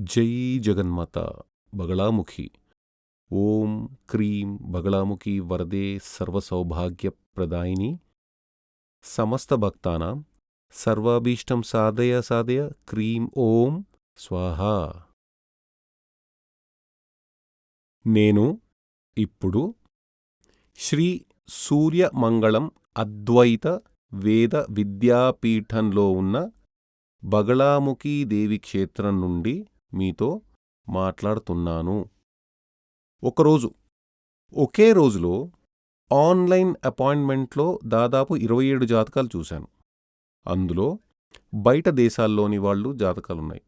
జై జగన్మాత బగళాముఖి. ఓం క్రీం బగళాముఖి వరదే సర్వసౌభాగ్యప్రదాయిని. సమస్త భక్తానాం సర్వాభీష్టం సాధయ సాధయ క్రీం ఓం స్వాహా. నేను ఇప్పుడు శ్రీ సూర్యమంగళం అద్వైత వేద విద్యాపీఠంలో ఉన్న బగళాముఖీదేవి క్షేత్రం నుండి మీతో మాట్లాడుతున్నాను. ఒకరోజు ఒకే రోజులో ఆన్లైన్ అపాయింట్మెంట్లో దాదాపు ఇరవై ఏడు జాతకాలు చూశాను. అందులో బయట దేశాల్లోని వాళ్ళు జాతకాలున్నాయి.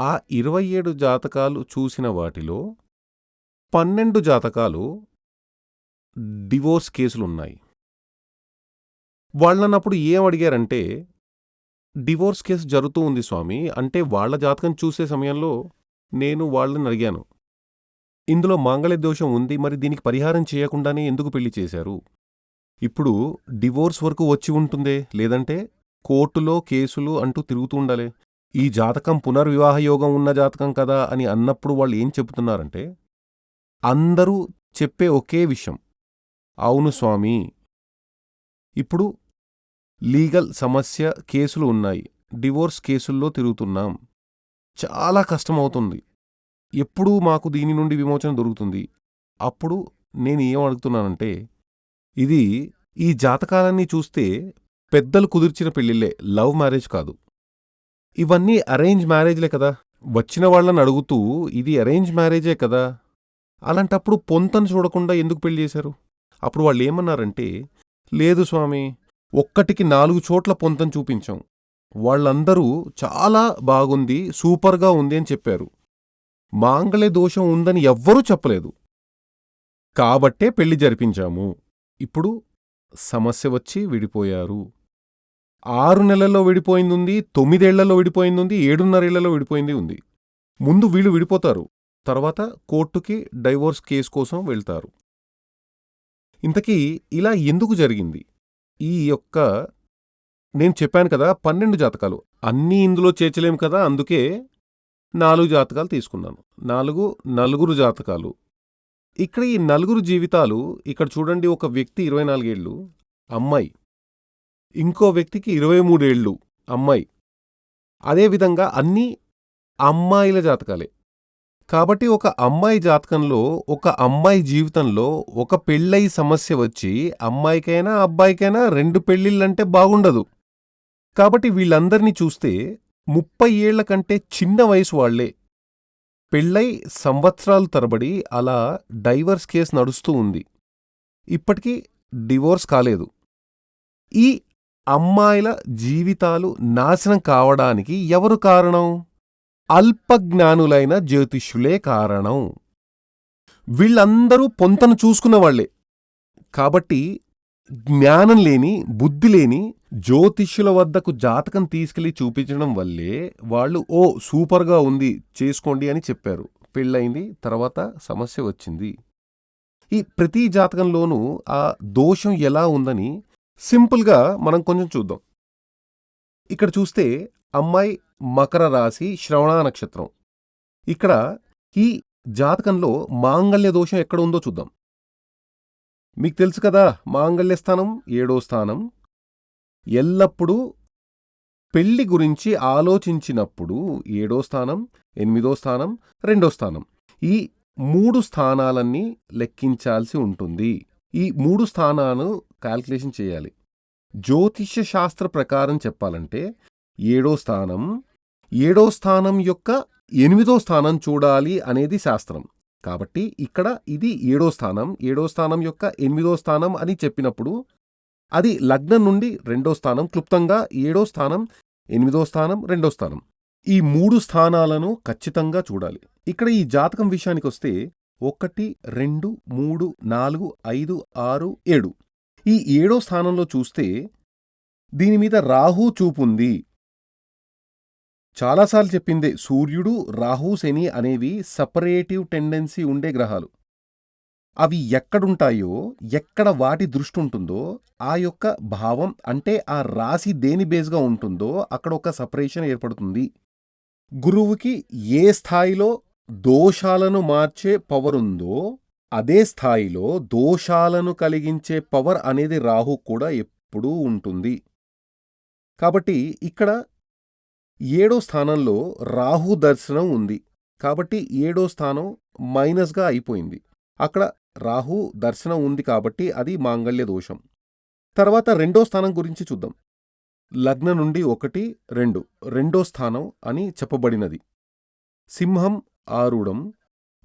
ఆ ఇరవై ఏడు జాతకాలు చూసిన వాటిలో పన్నెండు జాతకాలు డివోర్స్ కేసులున్నాయి. వాళ్ళనప్పుడు ఏం అడిగారంటే డివోర్స్ కేసు జరుగుతూ ఉంది స్వామి. అంటే వాళ్ళ జాతకం చూసే సమయంలో నేను వాళ్ళని అడిగాను. ఇందులో మాంగళ్య దోషం ఉంది మరి దీనికి పరిహారం చేయకుండానే ఎందుకు పెళ్ళి చేశారు? ఇప్పుడు డివోర్స్ వరకు వచ్చి ఉంటుందే? లేదంటే కోర్టులో కేసులు అంటూ తిరుగుతూ ఉండాలి? ఈ జాతకం పునర్వివాహ యోగం ఉన్న జాతకం కదా అని అన్నప్పుడు వాళ్ళు ఏం చెబుతున్నారంటే అందరూ చెప్పే ఒకే విషయం. అవును స్వామి. ఇప్పుడు లీగల్ సమస్య కేసులు ఉన్నాయి. డివోర్స్ కేసుల్లో తిరుగుతున్నాం. చాలా కష్టమవుతుంది. ఎప్పుడూ మాకు దీని నుండి విమోచన దొరుకుతుంది. అప్పుడు నేను ఏం అడుగుతున్నానంటే ఇది ఈ జాతకాలన్నీ చూస్తే పెద్దలు కుదిర్చిన పెళ్ళిళ్ళే లవ్ మ్యారేజ్ కాదు. ఇవన్నీ అరేంజ్ మ్యారేజ్లే కదా. వచ్చిన వాళ్ళని అడుగుతూ ఇది అరేంజ్ మ్యారేజే కదా. అలాంటప్పుడు పొంతను చూడకుండా ఎందుకు పెళ్ళి చేశారు? అప్పుడు వాళ్ళు ఏమన్నారంటే లేదు స్వామి ఒక్కటికి నాలుగు చోట్ల పొంతం చూపించాం. వాళ్ళందరూ చాలా బాగుంది సూపర్గా ఉంది అని చెప్పారు. మాంగళ్య దోషం ఉందని ఎవ్వరూ చెప్పలేదు. కాబట్టే పెళ్ళి జరిపించాము. ఇప్పుడు సమస్య వచ్చి విడిపోయారు. ఆరు నెలల్లో విడిపోయింది ఉంది తొమ్మిదేళ్ళలో విడిపోయింది ఉంది ఏడున్నరేళ్ళలో విడిపోయింది ఉంది. ముందు వీళ్ళు విడిపోతారు తర్వాత కోర్టుకి డైవోర్స్ కేసు కోసం వెళ్తారు. ఇంతకీ ఇలా ఎందుకు జరిగింది? ఈ యొక్క నేను చెప్పాను కదా పన్నెండు జాతకాలు. అన్నీ ఇందులో చేర్చలేము కదా అందుకే నాలుగు జాతకాలు తీసుకున్నాను. నాలుగు నలుగురు జాతకాలు. ఇక్కడ ఈ నలుగురు జీవితాలు ఇక్కడ చూడండి ఒక వ్యక్తి ఇరవై నాలుగేళ్ళు అమ్మాయి. ఇంకో వ్యక్తికి ఇరవై మూడేళ్ళు అమ్మాయి. అదేవిధంగా అన్నీ అమ్మాయిల జాతకాలే. కాబట్టి ఒక అమ్మాయి జాతకంలో ఒక అమ్మాయి జీవితంలో ఒక పెళ్ళై సమస్య వచ్చి అమ్మాయికైనా అబ్బాయికైనా రెండు పెళ్ళిళ్ళంటే బాగుండదు. కాబట్టి వీళ్ళందరినీ చూస్తే ముప్పై ఏళ్ళ కంటే చిన్న వయసు వాళ్ళే. పెళ్ళై సంవత్సరాలు తరబడి అలా డైవర్స్ కేసు నడుస్తూ ఉంది. ఇప్పటికీ డివోర్స్ కాలేదు. ఈ అమ్మాయిల జీవితాలు నాశనం కావడానికి ఎవరు కారణం? అల్పజ్ఞానులైన జ్యోతిష్యులే కారణం. వీళ్ళందరూ పొంతను చూసుకున్నవాళ్ళే కాబట్టి జ్ఞానం లేని బుద్ధి లేని జ్యోతిష్యుల వద్దకు జాతకం తీసుకెళ్ళి చూపించడం వల్లే వాళ్ళు ఓ సూపర్గా ఉంది చేసుకోండి అని చెప్పారు. పెళ్ళయింది తర్వాత సమస్య వచ్చింది. ఈ ప్రతి జాతకంలోనూ ఆ దోషం ఎలా ఉందని సింపుల్గా మనం కొంచెం చూద్దాం. ఇక్కడ చూస్తే అమ్మాయి మకర రాశి శ్రవణ నక్షత్రం. ఇక్కడ ఈ జాతకంలో మాంగళ్య దోషం ఎక్కడ ఉందో చూద్దాం. మీకు తెలుసు కదా మాంగళ్య స్థానం ఏడో స్థానం. ఎల్లప్పుడూ పెళ్ళి గురించి ఆలోచించినప్పుడు ఏడో స్థానం ఎనిమిదో స్థానం రెండో స్థానం. ఈ మూడు స్థానాలన్నీ లెక్కించాల్సి ఉంటుంది. ఈ మూడు స్థానాలు క్యాల్కులేషన్ చేయాలి. జ్యోతిష్య శాస్త్ర ప్రకారం చెప్పాలంటే ఏడో స్థానం ఏడో స్థానం యొక్క ఎనిమిదో స్థానం చూడాలి అనేది శాస్త్రం. కాబట్టి ఇక్కడ ఇది ఏడో స్థానం ఏడో స్థానం యొక్క ఎనిమిదో స్థానం అని చెప్పినప్పుడు అది లగ్నం నుండి రెండో స్థానం క్లుప్తంగా ఏడో స్థానం ఎనిమిదో స్థానం రెండో స్థానం. ఈ మూడు స్థానాలను ఖచ్చితంగా చూడాలి. ఇక్కడ ఈ జాతకం విషయానికొస్తే ఒకటి రెండు మూడు నాలుగు ఐదు ఆరు ఏడు. ఈ ఏడో స్థానంలో చూస్తే దీని మీద రాహు చూపుంది చాలాసార్లు చెప్పిందే సూర్యుడు రాహు శని అనేవి సపరేటివ్ టెండెన్సీ ఉండే గ్రహాలు. అవి ఎక్కడుంటాయో ఎక్కడ వాటి దృష్టి ఉంటుందో ఆ యొక్క భావం అంటే ఆ రాశి దేని బేస్గా ఉంటుందో అక్కడ ఒక సపరేషన్ ఏర్పడుతుంది. గురువుకి ఏ స్థాయిలో దోషాలను మార్చే పవర్ ఉందో అదే స్థాయిలో దోషాలను కలిగించే పవర్ అనేది రాహు కూడా ఎప్పుడూ ఉంటుంది. కాబట్టి ఇక్కడ ఏడో స్థానంలో రాహు దర్శనం ఉంది. కాబట్టి ఏడో స్థానం మైనస్గా అయిపోయింది. అక్కడ రాహు దర్శనం ఉంది కాబట్టి అది మాంగళ్య దోషం. తర్వాత రెండో స్థానం గురించి చూద్దాం. లగ్న నుండి ఒకటి రెండు. రెండో స్థానం అని చెప్పబడినది. సింహం ఆరుడం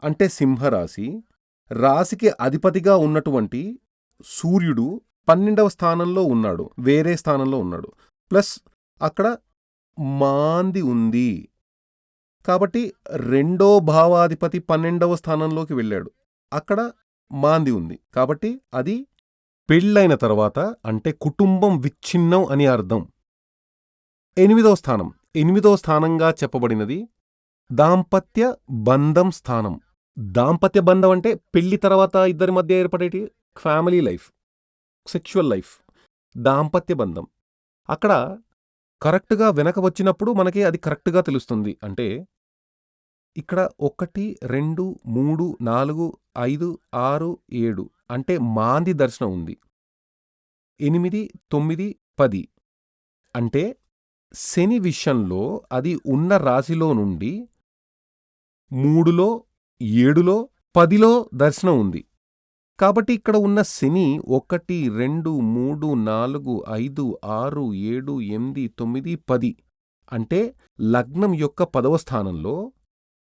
అంటే సింహరాశి. రాశికి అధిపతిగా ఉన్నటువంటి సూర్యుడు పన్నెండవ స్థానంలో ఉన్నాడు. వేరే స్థానంలో ఉన్నాడు. ప్లస్ అక్కడ మాంది ఉంది. కాబట్టి రెండో భావాధిపతి పన్నెండవ స్థానంలోకి వెళ్ళాడు. అక్కడ మాంది ఉంది. కాబట్టి అది పెళ్ళైన తర్వాత అంటే కుటుంబం విచ్ఛిన్నం అని అర్థం. ఎనిమిదో స్థానం. ఎనిమిదో స్థానంగా చెప్పబడినది దాంపత్య బంధం స్థానం. దాంపత్య బంధం అంటే పెళ్ళి తర్వాత ఇద్దరి మధ్య ఏర్పడేటి? Family life. Sexual life. దాంపత్య బంధం. అక్కడ కరెక్ట్గా వెనక వచ్చినప్పుడు మనకి అది కరెక్ట్గా తెలుస్తుంది. అంటే ఇక్కడ ఒకటి రెండు మూడు నాలుగు ఐదు ఆరు ఏడు అంటే మాంది దర్శనం ఉంది. ఎనిమిది తొమ్మిది పది అంటే శని విషయంలో అది ఉన్న రాశిలో నుండి మూడులో ఏడులో పదిలో దర్శనం ఉంది. కాబట్టి ఇక్కడ ఉన్న శని ఒకటి రెండు మూడు నాలుగు ఐదు ఆరు ఏడు ఎనిమిది తొమ్మిది పది అంటే లగ్నం యొక్క పదవ స్థానంలో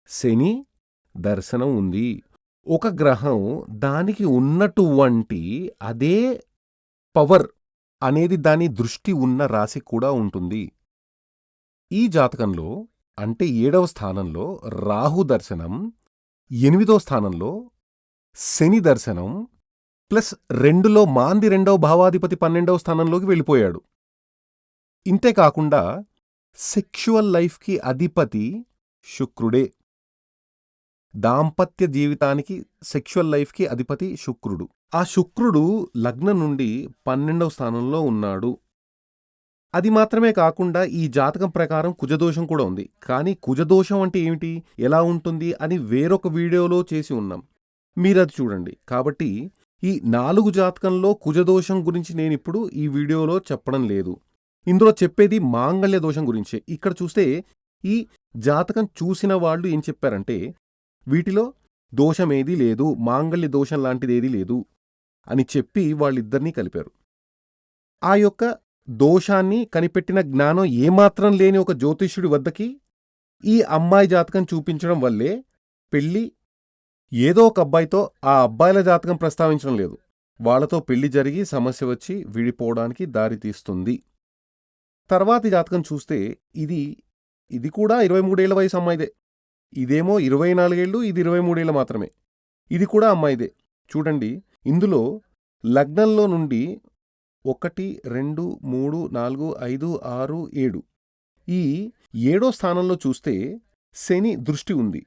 శని దర్శనం ఉంది. ఒక గ్రహం దానికి ఉన్నటువంటి అదే పవర్ అనేది దాని దృష్టి ఉన్న రాశి కూడా ఉంటుంది. ఈ జాతకంలో అంటే ఏడవ స్థానంలో రాహు దర్శనం ఎనిమిదో స్థానంలో శని దర్శనం ప్లస్ రెండులో మాంది రెండవ భావాధిపతి పన్నెండవ స్థానంలోకి వెళ్ళిపోయాడు. ఇంతే కాకుండా సెక్షువల్ లైఫ్కి అధిపతి శుక్రుడే. దాంపత్య జీవితానికి సెక్షువల్ లైఫ్కి అధిపతి శుక్రుడు. ఆ శుక్రుడు లగ్నం నుండి పన్నెండవ స్థానంలో ఉన్నాడు. అది మాత్రమే కాకుండా ఈ జాతకం ప్రకారం కుజదోషం కూడా ఉంది. కానీ కుజదోషం అంటే ఏమిటి? ఎలా ఉంటుంది? అని వేరొక వీడియోలో చేసి ఉన్నాం. మీరది చూడండి. కాబట్టి ఈ నాలుగు జాతకంలో కుజదోషం గురించి నేనిప్పుడు ఈ వీడియోలో చెప్పడం లేదు. ఇందులో చెప్పేది మాంగళ్య దోషం గురించే. ఇక్కడ చూస్తే ఈ జాతకం చూసిన వాళ్ళు ఏం చెప్పారంటే వీటిలో దోషమేదీ లేదు మాంగళ్య దోషం లాంటిదేదీ లేదు అని చెప్పి వాళ్ళిద్దరినీ కలిపారు. ఆ యొక్క దోషాన్ని కనిపెట్టిన జ్ఞానం ఏమాత్రం లేని ఒక జ్యోతిష్యుడి వద్దకి ఈ అమ్మాయి జాతకం చూపించడం వల్లే పెళ్ళి ఏదో ఒక అబ్బాయితో ఆ అబ్బాయిల జాతకం ప్రస్తావించడం లేదు. వాళ్ళతో పెళ్ళి జరిగి సమస్య వచ్చి విడిపోవడానికి దారితీస్తుంది తర్వాతి జాతకం చూస్తే ఇది ఇది కూడా ఇరవై మూడేళ్ళ వయసు అమ్మాయిదే. ఇదేమో ఇరవై నాలుగేళ్ళు ఇది ఇరవై మూడేళ్ళ మాత్రమే. ఇది కూడా అమ్మాయిదే. చూడండి ఇందులో లగ్నంలో నుండి ఒకటి రెండు మూడు నాలుగు ఐదు ఆరు ఏడు. ఈ ఏడో స్థానంలో చూస్తే శని దృష్టి ఉంది.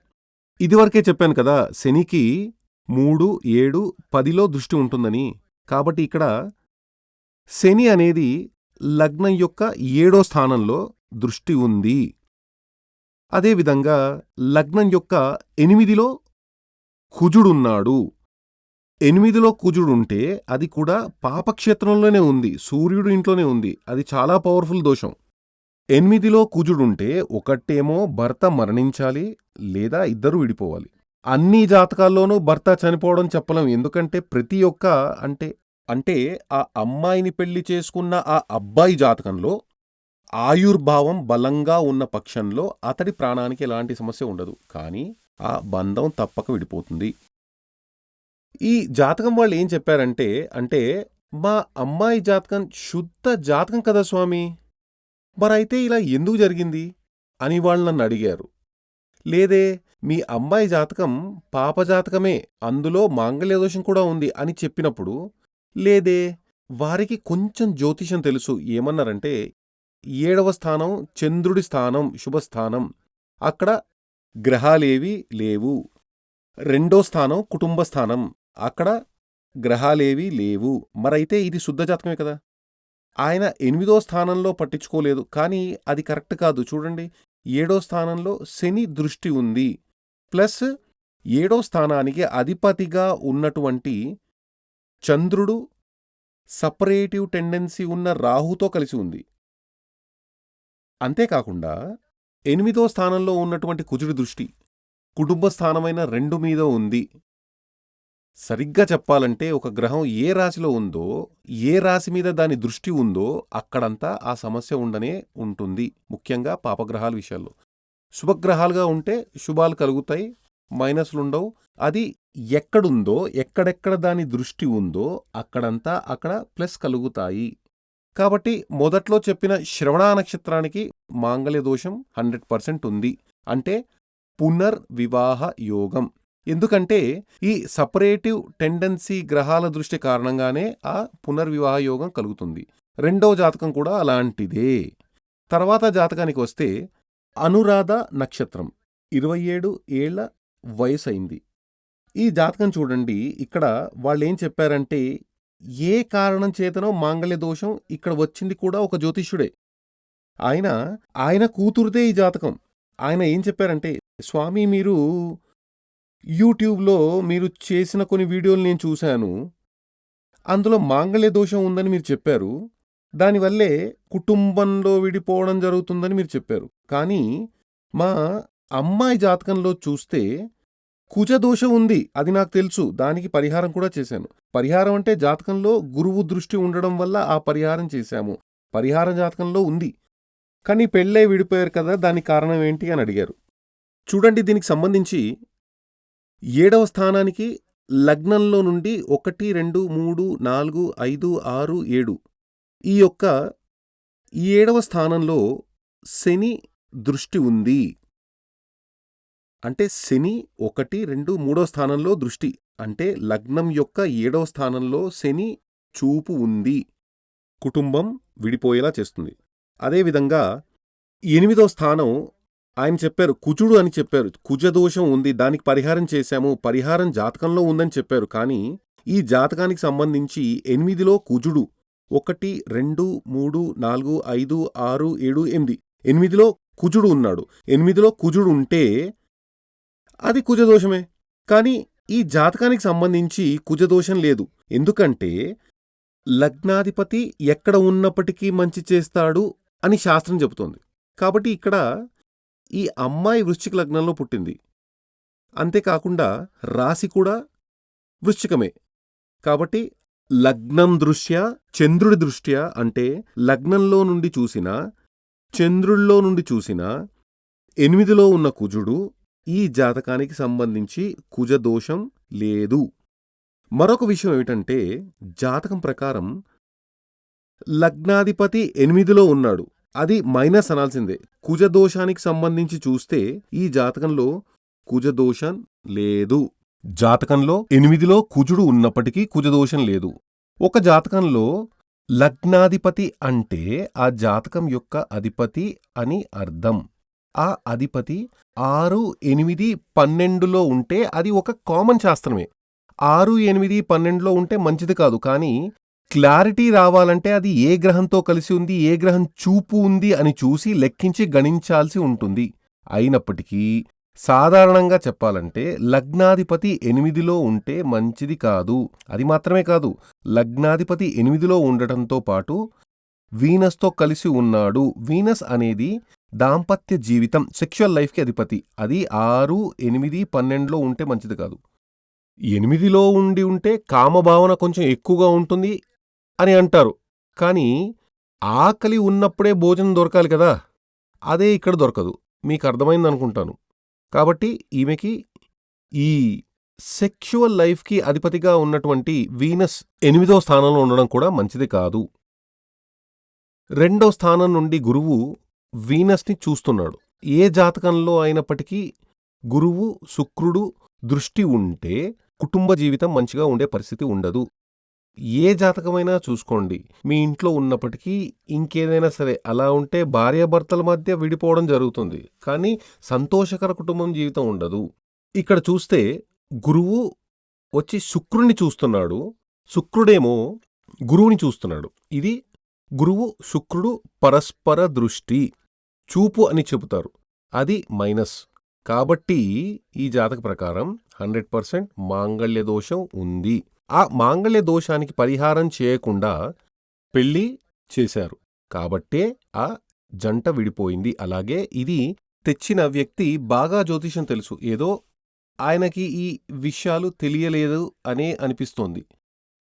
ఇదివరకే చెప్పాను కదా శనికి మూడు ఏడు పదిలో దృష్టి ఉంటుందని. కాబట్టి ఇక్కడ శని అనేది లగ్నం యొక్క ఏడో స్థానంలో దృష్టి ఉంది. అదేవిధంగా లగ్నం యొక్క ఎనిమిదిలో కుజుడున్నాడు. ఎనిమిదిలో కుజుడుంటే అది కూడా పాపక్షేత్రంలోనే ఉంది. సూర్యుడు ఇంట్లోనే ఉంది. అది చాలా పవర్ఫుల్ దోషం. ఎనిమిదిలో కుజుడుంటే ఒకటేమో భర్త మరణించాలి లేదా ఇద్దరు విడిపోవాలి. అన్ని జాతకాల్లోనూ భర్త చనిపోవడం చెప్పలేం. ఎందుకంటే ప్రతి ఒక్క అంటే అంటే ఆ అమ్మాయిని పెళ్ళి చేసుకున్న ఆ అబ్బాయి జాతకంలో ఆయుర్భావం బలంగా ఉన్న పక్షంలో అతడి ప్రాణానికి ఎలాంటి సమస్య ఉండదు. కానీ ఆ బంధం తప్పక విడిపోతుంది. ఈ జాతకం వాళ్ళు ఏం చెప్పారంటే అంటే మా అమ్మాయి జాతకం శుద్ధ జాతకం కదా స్వామి? మరైతే ఇలా ఎందుకు జరిగింది? అని వాళ్ళు నన్ను అడిగారు. లేదే మీ అమ్మాయి జాతకం పాపజాతకమే అందులో మాంగళ్యదోషం కూడా ఉంది అని చెప్పినప్పుడు లేదే వారికి కొంచెం జ్యోతిషం తెలుసు ఏమన్నారంటే ఏడవ స్థానం చంద్రుడి స్థానం శుభస్థానం అక్కడ గ్రహాలేవి లేవు. రెండో స్థానం కుటుంబ స్థానం అక్కడ గ్రహాలేవీ లేవు. మరైతే ఇది శుద్ధ జాతకమే కదా? ఆయన ఎనిమిదో స్థానంలో పట్టించుకోలేదు కానీ అది కరెక్ట్ కాదు. చూడండి ఏడో స్థానంలో శని దృష్టి ఉంది. ప్లస్ ఏడో స్థానానికి అధిపతిగా ఉన్నటువంటి చంద్రుడు సపరేటివ్ టెండెన్సీ ఉన్న రాహుతో కలిసి ఉంది. అంతేకాకుండా ఎనిమిదో స్థానంలో ఉన్నటువంటి కుజుడి దృష్టి కుటుంబ స్థానమైన రెండు మీద ఉంది. సరిగ్గా చెప్పాలంటే ఒక గ్రహం ఏ రాశిలో ఉందో ఏ రాశి మీద దాని దృష్టి ఉందో అక్కడంతా ఆ సమస్య ఉండనే ఉంటుంది ముఖ్యంగా పాపగ్రహాల విషయాల్లో. శుభగ్రహాలుగా ఉంటే శుభాలు కలుగుతాయి మైనస్లుండవు అది ఎక్కడుందో ఎక్కడెక్కడ దాని దృష్టి ఉందో అక్కడంతా అక్కడ ప్లస్ కలుగుతాయి. కాబట్టి మొదట్లో చెప్పిన శ్రవణా నక్షత్రానికి మాంగళ్య దోషం హండ్రెడ్ పర్సెంట్ ఉంది. అంటే పునర్వివాహ యోగం. ఎందుకంటే ఈ సపరేటివ్ టెండెన్సీ గ్రహాల దృష్టి కారణంగానే ఆ పునర్వివాహ యోగం కలుగుతుంది. రెండో జాతకం కూడా అలాంటిదే. తర్వాత జాతకానికి వస్తే అనురాధ నక్షత్రం ఇరవై ఏడు ఏళ్ళ వయసు అయింది. ఈ జాతకం చూడండి. ఇక్కడ వాళ్ళేం చెప్పారంటే ఏ కారణం చేతనో మాంగళ్య దోషం ఇక్కడ వచ్చింది కూడా ఒక జ్యోతిష్యుడే. ఆయన ఆయన కూతురుదే ఈ జాతకం. ఆయన ఏం చెప్పారంటే స్వామి మీరు యూట్యూబ్లో మీరు చేసిన కొన్ని వీడియోలు నేను చూశాను. అందులో మాంగళ్య దోషం ఉందని మీరు చెప్పారు. దానివల్లే కుటుంబంలో విడిపోవడం జరుగుతుందని మీరు చెప్పారు. కానీ మా అమ్మాయి జాతకంలో చూస్తే కుజదోషం ఉంది అది నాకు తెలుసు. దానికి పరిహారం కూడా చేశాను. పరిహారం అంటే జాతకంలో గురువు దృష్టి ఉండడం వల్ల ఆ పరిహారం చేశాము. పరిహారం జాతకంలో ఉంది. కానీ పెళ్ళై విడిపోయారు కదా దానికి కారణం ఏంటి అని అడిగారు. చూడండి దీనికి సంబంధించి ఏడవ స్థానానికి లగ్నంలో నుండి ఒకటి రెండు మూడు నాలుగు ఐదు ఆరు ఏడు. ఈ యొక్క ఈ ఏడవ స్థానంలో శని దృష్టి ఉంది. అంటే శని ఒకటి రెండు మూడో స్థానంలో దృష్టి. అంటే లగ్నం యొక్క ఏడవ స్థానంలో శని చూపు ఉంది. కుటుంబం విడిపోయేలా చేస్తుంది. అదేవిధంగా ఎనిమిదో స్థానం ఆయన చెప్పారు కుజుడు అని చెప్పారు. కుజదోషం ఉంది దానికి పరిహారం చేశాము పరిహారం జాతకంలో ఉందని చెప్పారు. కానీ ఈ జాతకానికి సంబంధించి ఎనిమిదిలో కుజుడు ఒకటి రెండు మూడు నాలుగు ఐదు ఆరు ఏడు ఎనిమిది. ఎనిమిదిలో కుజుడు ఉన్నాడు. ఎనిమిదిలో కుజుడు ఉంటే అది కుజదోషమే. కానీ ఈ జాతకానికి సంబంధించి కుజదోషం లేదు. ఎందుకంటే లగ్నాధిపతి ఎక్కడ ఉన్నప్పటికీ మంచి చేస్తాడు అని శాస్త్రం చెబుతోంది. కాబట్టి ఇక్కడ ఈ అమ్మాయి వృశ్చిక లగ్నంలో పుట్టింది. అంతేకాకుండా రాశి కూడా వృశ్చికమే. కాబట్టి లగ్నం దృష్ట్యా చంద్రుడి దృష్ట్యా అంటే లగ్నంలో నుండి చూసినా చంద్రుల్లో నుండి చూసినా ఎనిమిదిలో ఉన్న కుజుడు ఈ జాతకానికి సంబంధించి కుజదోషం లేదు. మరొక విషయం ఏమిటంటే జాతకం ప్రకారం లగ్నాధిపతి ఎనిమిదిలో ఉన్నాడు. అది మైనస్ అనాల్సిందే. కుజదోషానికి సంబంధించి చూస్తే ఈ జాతకంలో కుజదోషం లేదు. జాతకంలో ఎనిమిదిలో కుజుడు ఉన్నప్పటికీ కుజదోషం లేదు. ఒక జాతకంలో లగ్నాధిపతి అంటే ఆ జాతకం యొక్క అధిపతి అని అర్థం. ఆ అధిపతి ఆరు ఎనిమిది పన్నెండులో ఉంటే అది ఒక కామన్ శాస్త్రమే. ఆరు ఎనిమిది పన్నెండులో ఉంటే మంచిది కాదు కానీ క్లారిటీ రావాలంటే అది ఏ గ్రహంతో కలిసి ఉంది ఏ గ్రహం చూపు ఉంది అని చూసి లెక్కించి గణించాల్సి ఉంటుంది. అయినప్పటికీ సాధారణంగా చెప్పాలంటే లగ్నాధిపతి ఎనిమిదిలో ఉంటే మంచిది కాదు. అది మాత్రమే కాదు లగ్నాధిపతి ఎనిమిదిలో ఉండటంతో పాటు వీనస్తో కలిసి ఉన్నాడు. వీనస్ అనేది దాంపత్య జీవితం సెక్షువల్ లైఫ్కి అధిపతి. అది ఆరు ఎనిమిది పన్నెండులో ఉంటే మంచిది కాదు. ఎనిమిదిలో ఉండి ఉంటే కామభావన కొంచెం ఎక్కువగా ఉంటుంది. అని అంటారు. కానీ ఆకలి ఉన్నప్పుడే భోజనం దొరకాలి కదా. అదే ఇక్కడ దొరకదు. మీకు అర్థమైందనుకుంటాను కాబట్టి ఈమెకి ఈ సెక్షువల్ లైఫ్కి అధిపతిగా ఉన్నటువంటి వీనస్ ఎనిమిదో స్థానంలో ఉండడం కూడా మంచిది కాదు. రెండో స్థానం నుండి గురువు వీనస్ని చూస్తున్నాడు. ఏ జాతకంలో అయినప్పటికీ గురువు శుక్రుడు దృష్టి ఉంటే కుటుంబ జీవితం మంచిగా ఉండే పరిస్థితి ఉండదు. ఏ జాతకమైనా చూసుకోండి. మీ ఇంట్లో ఉన్నప్పటికీ ఇంకేదైనా సరే అలా ఉంటే భార్యాభర్తల మధ్య విడిపోవడం జరుగుతుంది. కానీ సంతోషకర కుటుంబం జీవితం ఉండదు. ఇక్కడ చూస్తే గురువు వచ్చి శుక్రుణ్ణి చూస్తున్నాడు. శుక్రుడేమో గురువుని చూస్తున్నాడు. ఇది గురువు శుక్రుడు పరస్పర దృష్టి చూపు అని చెబుతారు. అది మైనస్. కాబట్టి ఈ జాతక ప్రకారం హండ్రెడ్ పర్సెంట్ మాంగళ్య దోషం ఉంది. ఆ మాంగళ్య దోషానికి పరిహారం చేయకుండా పెళ్ళి చేశారు. కాబట్టే ఆ జంట విడిపోయింది. అలాగే ఇది తెచ్చిన వ్యక్తి బాగా జ్యోతిషం తెలుసు. ఏదో ఆయనకి ఈ విషయాలు తెలియలేదు అనే అనిపిస్తోంది.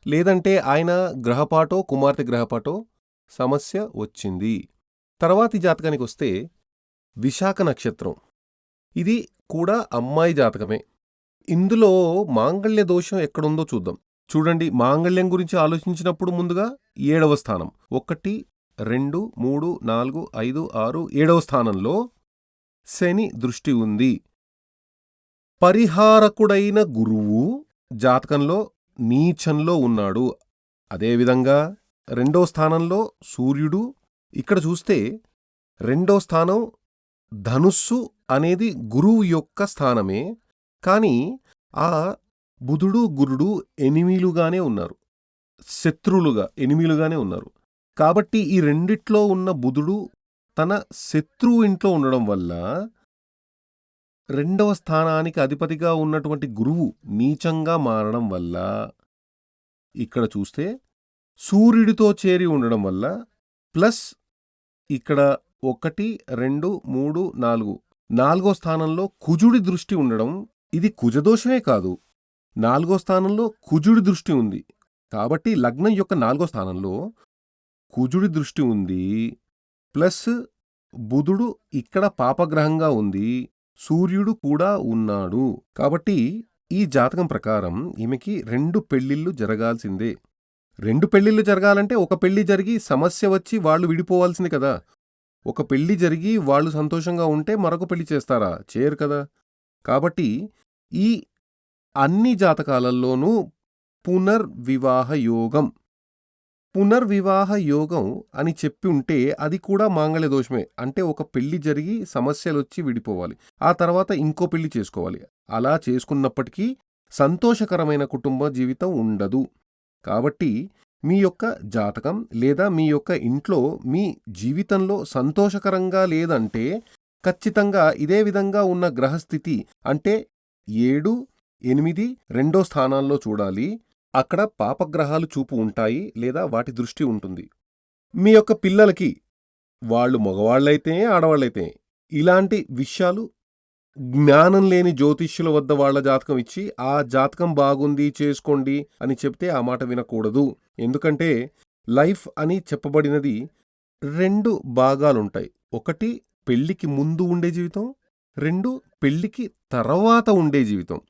లేదంటే ఆయన గ్రహపాటో కుమార్తె గ్రహపాటో సమస్య వచ్చింది. తర్వాతి జాతకానికి వస్తే విశాఖ నక్షత్రం. ఇది కూడా అమ్మాయి జాతకమే. ఇందులో మాంగళ్య దోషం ఎక్కడుందో చూద్దాం. చూడండి మాంగళ్యం గురించి ఆలోచించినప్పుడు ముందుగా ఏడవ స్థానం. ఒకటి రెండు మూడు నాలుగు ఐదు ఆరు ఏడవ స్థానంలో శని దృష్టి ఉంది. పరిహారకుడైన గురువు జాతకంలో నీచంలో ఉన్నాడు. అదేవిధంగా రెండో స్థానంలో సూర్యుడు. ఇక్కడ చూస్తే రెండో స్థానం ధనుస్సు అనేది గురువు యొక్క స్థానమే. కానీ ఆ బుధుడు గురుడు ఎనిమిలుగానే ఉన్నారు. శత్రులుగా ఎనిమిలుగానే ఉన్నారు. కాబట్టి ఈ రెండిట్లో ఉన్న బుధుడు తన శత్రువు ఇంట్లో ఉండడం వల్ల రెండవ స్థానానికి అధిపతిగా ఉన్నటువంటి గురువు నీచంగా మారడం వల్ల ఇక్కడ చూస్తే సూర్యుడితో చేరి ఉండడం వల్ల ప్లస్ ఇక్కడ ఒకటి రెండు మూడు నాలుగు నాలుగో స్థానంలో కుజుడి దృష్టి ఉండడం ఇది కుజదోషమే కాదు. నాలుగో స్థానంలో కుజుడి దృష్టి ఉంది. కాబట్టి లగ్నం యొక్క నాలుగో స్థానంలో కుజుడి దృష్టి ఉంది. ప్లస్ బుధుడు ఇక్కడ పాపగ్రహంగా ఉంది. సూర్యుడు కూడా ఉన్నాడు. కాబట్టి ఈ జాతకం ప్రకారం ఈమెకి రెండు పెళ్ళిళ్ళు జరగాల్సిందే. రెండు పెళ్ళిళ్ళు జరగాలంటే ఒక పెళ్ళి జరిగి సమస్య వచ్చి వాళ్ళు విడిపోవాల్సింది కదా. ఒక పెళ్ళి జరిగి వాళ్ళు సంతోషంగా ఉంటే మరొక పెళ్ళి చేస్తారా? చేయరు కదా. కాబట్టి ఈ అన్ని జాతకాలల్లోనూ పునర్వివాహ యోగం. పునర్వివాహ యోగం అని చెప్పి ఉంటే అది కూడా మాంగళ్య దోషమే. అంటే ఒక పెళ్ళి జరిగి సమస్యలొచ్చి విడిపోవాలి. ఆ తర్వాత ఇంకో పెళ్ళి చేసుకోవాలి. అలా చేసుకున్నప్పటికీ సంతోషకరమైన కుటుంబ జీవితం ఉండదు. కాబట్టి మీ యొక్క జాతకం లేదా మీ యొక్క ఇంట్లో మీ జీవితంలో సంతోషకరంగా లేదంటే ఖచ్చితంగా ఇదే విధంగా ఉన్న గ్రహస్థితి అంటే ఏడు ఎనిమిది రెండో స్థానాల్లో చూడాలి. అక్కడ పాపగ్రహాలు చూపు ఉంటాయి లేదా వాటి దృష్టి ఉంటుంది. మీ యొక్క పిల్లలకి వాళ్ళు మగవాళ్ళైతే ఆడవాళ్ళైతే ఇలాంటి విషయాలు జ్ఞానం లేని జ్యోతిష్యుల వద్ద వాళ్ళ జాతకం ఇచ్చి ఆ జాతకం బాగుంది చేసుకోండి అని చెప్తే ఆ మాట వినకూడదు. ఎందుకంటే లైఫ్ అని చెప్పబడినది రెండు భాగాలుంటాయి. ఒకటి పెళ్ళికి ముందు ఉండే జీవితం రెండు పెళ్ళికి తర్వాత ఉండే జీవితం.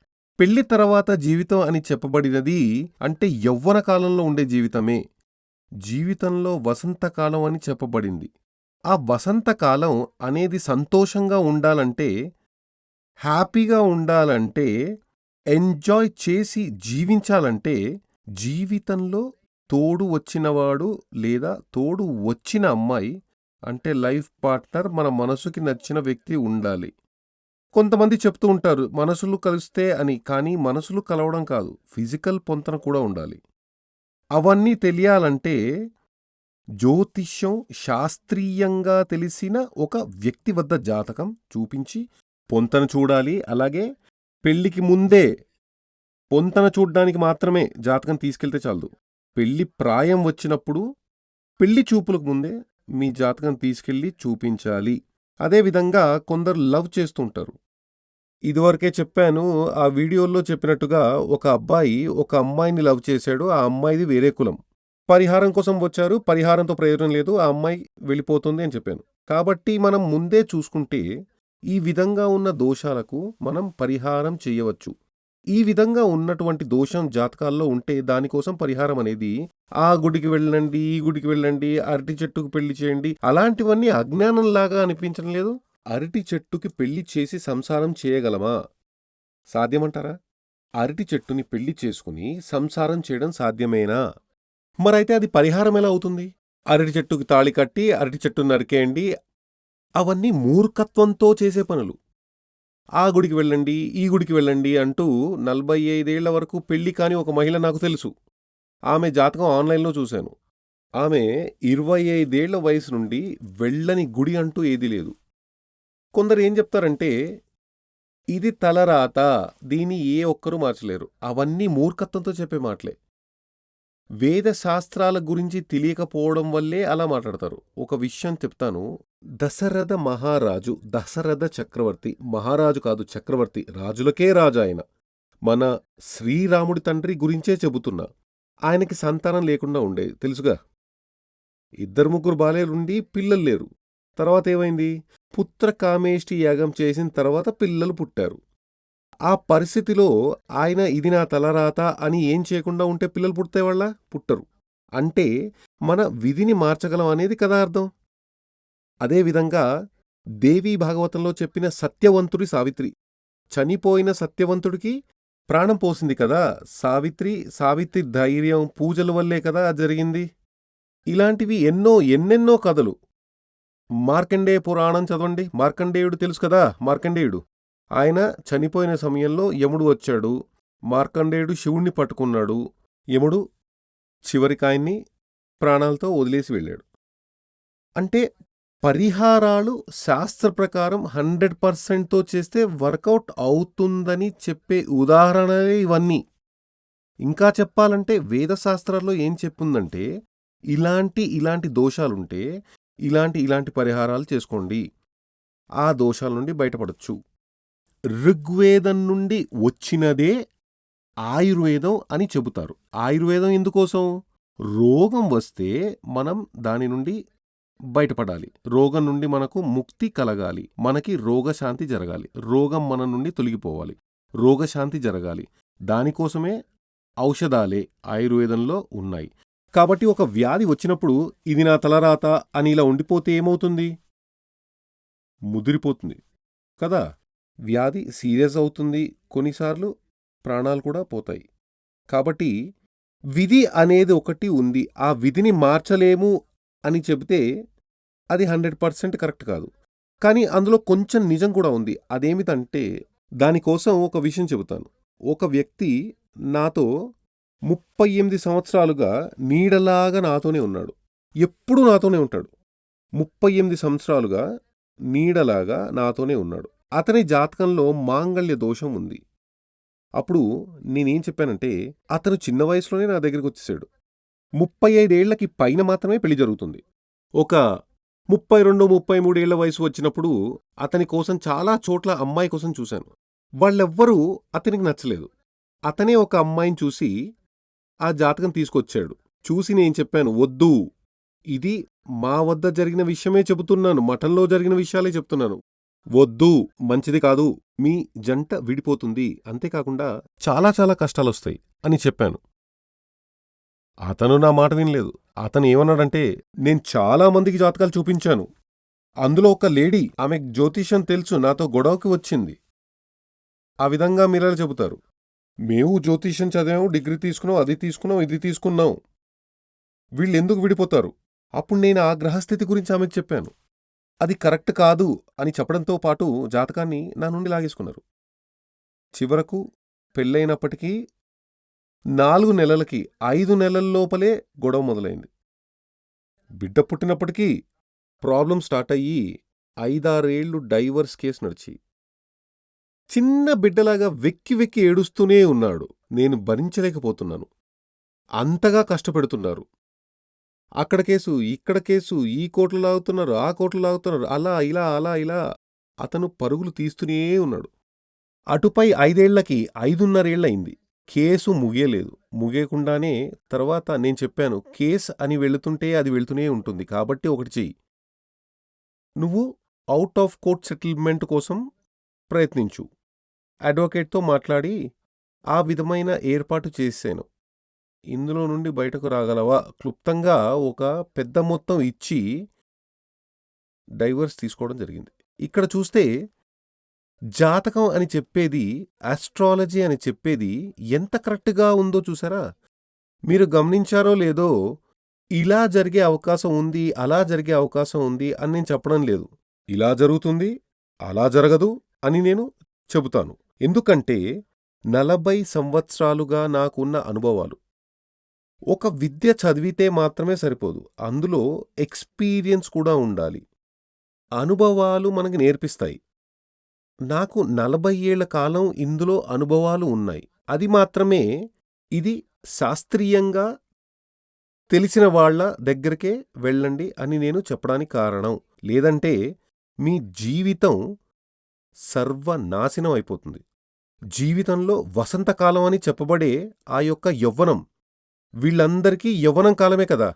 పెళ్ళి తర్వాత జీవితం అని చెప్పబడినది అంటే యవ్వన కాలంలో ఉండే జీవితమే. జీవితంలో వసంతకాలం అని చెప్పబడింది. ఆ వసంతకాలం అనేది సంతోషంగా ఉండాలంటే హ్యాపీగా ఉండాలంటే ఎంజాయ్ చేసి జీవించాలంటే జీవితంలో తోడు వచ్చినవాడు లేదా తోడు వచ్చిన అమ్మాయి అంటే లైఫ్ పార్ట్నర్ మన మనసుకి నచ్చిన వ్యక్తి ఉండాలి. కొంతమంది చెప్తూ ఉంటారు మనసులు కలిస్తే అని కానీ మనసులు కలవడం కాదు ఫిజికల్ పొంతన కూడా ఉండాలి. అవన్నీ తెలియాలంటే జ్యోతిష్యం శాస్త్రీయంగా తెలిసిన ఒక వ్యక్తి వద్ద జాతకం చూపించి పొంతన చూడాలి. అలాగే పెళ్ళికి ముందే పొంతన చూడ్డానికి మాత్రమే జాతకం తీసుకెళ్తే చాలదు. పెళ్ళి ప్రాయం వచ్చినప్పుడు పెళ్ళి చూపులకు ముందే మీ జాతకం తీసుకెళ్ళి చూపించాలి. అదేవిధంగా కొందరు లవ్ చేస్తుంటారు ఇదివరకే చెప్పాను ఆ వీడియోలో చెప్పినట్టుగా ఒక అబ్బాయి ఒక అమ్మాయిని లవ్ చేశాడు ఆ అమ్మాయిది వేరే కులం. పరిహారం కోసం వచ్చారు పరిహారంతో ప్రయోజనం లేదు ఆ అమ్మాయి వెళ్ళిపోతుంది అని చెప్పాను. కాబట్టి మనం ముందే చూసుకుంటే ఈ విధంగా ఉన్న దోషాలకు మనం పరిహారం చేయవచ్చు. ఈ విధంగా ఉన్నటువంటి దోషం జాతకాల్లో ఉంటే దానికోసం పరిహారం అనేది ఆ గుడికి వెళ్ళండి ఈ గుడికి వెళ్ళండి అరటి చెట్టుకు పెళ్ళి చేయండి అలాంటివన్నీ అజ్ఞానంలాగా అనిపించడం లేదు. అరటి చెట్టుకి పెళ్ళి చేసి సంసారం చేయగలమా? సాధ్యమంటారా? అరటి చెట్టుని పెళ్ళి చేసుకుని సంసారం చేయడం సాధ్యమేనా? మరైతే అది పరిహారం ఎలా అవుతుంది? అరటి చెట్టుకి తాళి కట్టి అరటి చెట్టు నరికేయండి. అవన్నీ మూర్ఖత్వంతో చేసే పనులు. ఆ గుడికి వెళ్ళండి ఈ గుడికి వెళ్ళండి అంటూ నలభై ఐదేళ్ళ వరకు పెళ్ళి కాని ఒక మహిళ నాకు తెలుసు. ఆమె జాతకం ఆన్లైన్లో చూశాను. ఆమె ఇరవై ఐదేళ్ళ వయసు నుండి వెళ్ళని గుడి అంటూ ఏదీ లేదు. కొందరు ఏం చెప్తారంటే ఇది తలరాత దీన్ని ఏ ఒక్కరూ మార్చలేరు. అవన్నీ మూర్ఖత్వంతో చెప్పే మాటలే. వేద శాస్త్రాల గురించి తెలియకపోవడం వల్లే అలా మాట్లాడతారు. ఒక విషయం చెప్తాను. దశరథ మహారాజు దశరథ చక్రవర్తి మహారాజు కాదు చక్రవర్తి రాజులకే రాజు ఆయన. మన శ్రీరాముడి తండ్రి గురించే చెబుతున్నా. ఆయనకి సంతానం లేకుండా ఉండేది తెలుసుగా? ఇద్దరు ముగ్గురు బాలేరుండి పిల్లలు లేరు. తర్వాత ఏమైంది? పుత్ర కామేష్టి యాగం చేసిన తర్వాత పిల్లలు పుట్టారు. ఆ పరిస్థితిలో ఆయన ఇది నా తలరాత అని ఏం చేయకుండా ఉంటే పిల్లలు పుడితే వాళ్ళ? పుట్టరు. అంటే మన విధిని మార్చగలం అనేది కదా అర్థం? అదేవిధంగా దేవీ భాగవతంలో చెప్పిన సత్యవంతుడి సావిత్రి. చనిపోయిన సత్యవంతుడికి ప్రాణం పోసింది కదా? సావిత్రి సావిత్రి ధైర్యం పూజల వల్లే కదా జరిగింది? ఇలాంటివి ఎన్నో ఎన్నెన్నో కథలు. మార్కండేయ పురాణం చదవండి. మార్కండేయుడు తెలుసు కదా? మార్కండేయుడు. ఆయన చనిపోయిన సమయంలో యముడు వచ్చాడు. మార్కండేయుడు శివుణ్ణి పట్టుకున్నాడు. యముడు చివరికి ఆయన్ని ప్రాణాలతో వదిలేసి వెళ్ళాడు. అంటే పరిహారాలు శాస్త్ర ప్రకారం హండ్రెడ్ పర్సెంట్తో చేస్తే వర్కౌట్ అవుతుందని చెప్పే ఉదాహరణలే ఇవన్నీ. ఇంకా చెప్పాలంటే వేదశాస్త్రాల్లో ఏం చెప్పుందంటే ఇలాంటి ఇలాంటి దోషాలుంటే ఇలాంటి ఇలాంటి పరిహారాలు చేసుకోండి. ఆ దోషాల నుండి బయటపడచ్చు. ఋగ్వేదం నుండి వచ్చినదే ఆయుర్వేదం అని చెబుతారు. ఆయుర్వేదం ఎందుకోసం? రోగం వస్తే మనం దాని నుండి బయటపడాలి. రోగం నుండి మనకు ముక్తి కలగాలి. మనకి రోగశాంతి జరగాలి. రోగం మన నుండి తొలగిపోవాలి. రోగశాంతి జరగాలి. దానికోసమే ఔషధాలే ఆయుర్వేదంలో ఉన్నాయి. కాబట్టి ఒక వ్యాధి వచ్చినప్పుడు ఇది నా తలరాత అని ఇలా ఉండిపోతే ఏమవుతుంది? ముదిరిపోతుంది. కదా? వ్యాధి సీరియస్ అవుతుంది. కొన్నిసార్లు ప్రాణాలు కూడా పోతాయి. కాబట్టి విధి అనేది ఒకటి ఉంది. ఆ విధిని మార్చలేము అని చెబితే అది హండ్రెడ్ పర్సెంట్ కరెక్ట్ కాదు. కానీ అందులో కొంచెం నిజం కూడా ఉంది. అదేమిటంటే దానికోసం ఒక విషయం చెబుతాను. ఒక వ్యక్తి నాతో ముప్పై ఎనిమిది సంవత్సరాలుగా నీడలాగా నాతోనే ఉన్నాడు. ఎప్పుడూ నాతోనే ఉంటాడు. ముప్పై ఎనిమిది సంవత్సరాలుగా నీడలాగా నాతోనే ఉన్నాడు. అతని జాతకంలో మాంగళ్య దోషం ఉంది. అప్పుడు నేనేం చెప్పానంటే అతను చిన్న వయసులోనే నా దగ్గరికి వచ్చేసాడు. ముప్పై ఐదేళ్ళకి పైన మాత్రమే పెళ్ళి జరుగుతుంది. ఒక ముప్పై రెండు ముప్పై మూడేళ్ళ వయసు వచ్చినప్పుడు అతని కోసం చాలా చోట్ల అమ్మాయి కోసం చూశాను. వాళ్ళెవ్వరూ అతనికి నచ్చలేదు. అతనే ఒక అమ్మాయిని చూసి ఆ జాతకం తీసుకొచ్చాడు. చూసి నేను చెప్పాను వద్దు. ఇది మా వద్ద జరిగిన విషయమే చెబుతున్నాను. మఠంలో జరిగిన విషయాలే చెప్తున్నాను. వద్దు. మంచిది కాదు. మీ జంట విడిపోతుంది. అంతేకాకుండా చాలా చాలా కష్టాలొస్తాయి అని చెప్పాను. అతను నా మాట వినలేదు. అతను ఏమన్నాడంటే నేను చాలా మందికి జాతకాలు చూపించాను. అందులో ఒక లేడీ ఆమె జ్యోతిష్యం తెలుసు. నాతో గొడవకి వచ్చింది. ఆ విధంగా మీరలా చెబుతారు? మేము జ్యోతిష్యం చదివాము డిగ్రీ తీసుకున్నాం అది తీసుకున్నాం ఇది తీసుకున్నాం వీళ్ళెందుకు విడిపోతారు? అప్పుడు నేను ఆ గ్రహస్థితి గురించి ఆమెకు చెప్పాను. అది కరెక్ట్ కాదు అని చెప్పడంతో పాటు జాతకాన్ని నా నుండి లాగేసుకున్నారు. చివరకు పెళ్ళైనప్పటికీ నాలుగు నెలలకి ఐదు నెలల లోపలే గొడవ మొదలైంది. బిడ్డ పుట్టినప్పటికీ ప్రాబ్లం స్టార్ట్ అయ్యి ఐదారేళ్ళు డైవర్స్ కేసు నడిచి చిన్న బిడ్డలాగా వెక్కి వెక్కి ఏడుస్తూనే ఉన్నాడు. నేను భరించలేకపోతున్నాను. అంతగా కష్టపెడుతున్నారు. అక్కడ కేసు ఇక్కడ కేసు ఈ కోట్లు లాగుతున్నారు ఆ కోట్లు లాగుతున్నారు అలా ఇలా అలా ఇలా. అతను పరుగులు తీస్తూనే ఉన్నాడు. అటుపై ఐదేళ్ళకి ఐదున్నరేళ్ళయింది కేసు ముగియలేదు. ముగియకుండానే తర్వాత నేను చెప్పాను కేస్ అని వెళుతుంటే అది వెళుతూనే ఉంటుంది. కాబట్టి ఒకటి చెయ్యి. నువ్వు అవుట్ ఆఫ్ కోర్ట్ సెటిల్మెంట్ కోసం ప్రయత్నించు. అడ్వకేట్తో మాట్లాడి ఆ విధమైన ఏర్పాటు చేశాను. ఇందులో నుండి బయటకు రాగలవా? క్లుప్తంగా ఒక పెద్ద మొత్తం ఇచ్చి డైవర్స్ తీసుకోవడం జరిగింది. ఇక్కడ చూస్తే జాతకం అని చెప్పేది ఆస్ట్రాలజీ అని చెప్పేది ఎంత కరెక్ట్గా ఉందో చూసారా? మీరు గమనించారో లేదో ఇలా జరిగే అవకాశం ఉంది అలా జరిగే అవకాశం ఉంది అని నేను చెప్పడం లేదు. ఇలా జరుగుతుంది అలా జరగదు అని నేను చెబుతాను. ఎందుకంటే నలభై సంవత్సరాలుగా నాకున్న అనుభవాలు ఒక విద్య చదివితే మాత్రమే సరిపోదు అందులో ఎక్స్పీరియన్స్ కూడా ఉండాలి అనుభవాలు మనకి నేర్పిస్తాయి. నాకు 40 ఏళ్ళ కాలం ఇందులో అనుభవాలు ఉన్నాయి. అది మాత్రమే ఇది శాస్త్రీయంగా తెలిసిన వాళ్ళ దగ్గరకే వెళ్ళండి అని నేను చెప్పడానికి కారణం. లేదంటే మీ జీవితం సర్వనాశనం అయిపోతుంది. జీవితంలో వసంతకాలం అని చెప్పబడే ఆ యొక్క యవ్వనం వీళ్ళందరికీ యవ్వనం కాలమే కదా!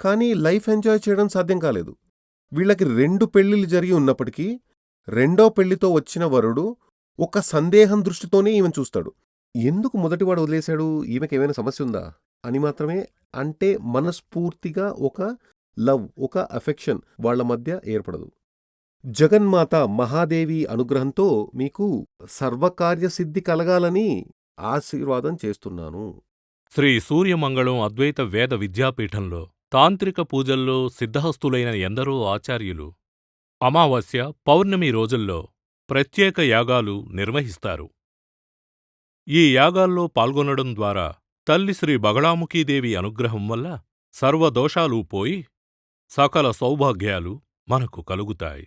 కానీ లైఫ్ ఎంజాయ్ చేయడం సాధ్యం కాలేదు. వీళ్ళకి రెండు పెళ్ళిళ్ళు జరిగి ఉన్నప్పటికీ రెండో పెళ్ళితో వచ్చిన వరుడు ఒక సందేహం దృష్టితోనే ఈమెను చూస్తాడు. ఎందుకు మొదటివాడు వదిలేశాడు? ఈమెకేమైనా సమస్య ఉందా అని మాత్రమే అంటే మనస్ఫూర్తిగా ఒక లవ్, ఒక అఫెక్షన్ వాళ్ళ మధ్య ఏర్పడదు. జగన్మాత మహాదేవి అనుగ్రహంతో మీకు సర్వకార్యసిద్ధి కలగాలని ఆశీర్వాదం చేస్తున్నాను. శ్రీ సూర్యమంగళం అద్వైత వేద విద్యాపీఠంలో తాంత్రిక పూజల్లో సిద్ధహస్తులైన ఎందరో ఆచార్యులు అమావాస్య, పౌర్ణమి రోజుల్లో ప్రత్యేక యాగాలు నిర్వహిస్తారు. ఈ యాగాల్లో పాల్గొనడం ద్వారా తల్లి శ్రీ బగళాముఖీదేవి అనుగ్రహం వల్ల సర్వదోషాలు పోయి సకల సౌభాగ్యాలు మనకు కలుగుతాయి.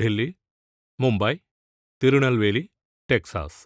ఢిల్లీ ముంబై తిరునల్వేలి టెక్సాస్.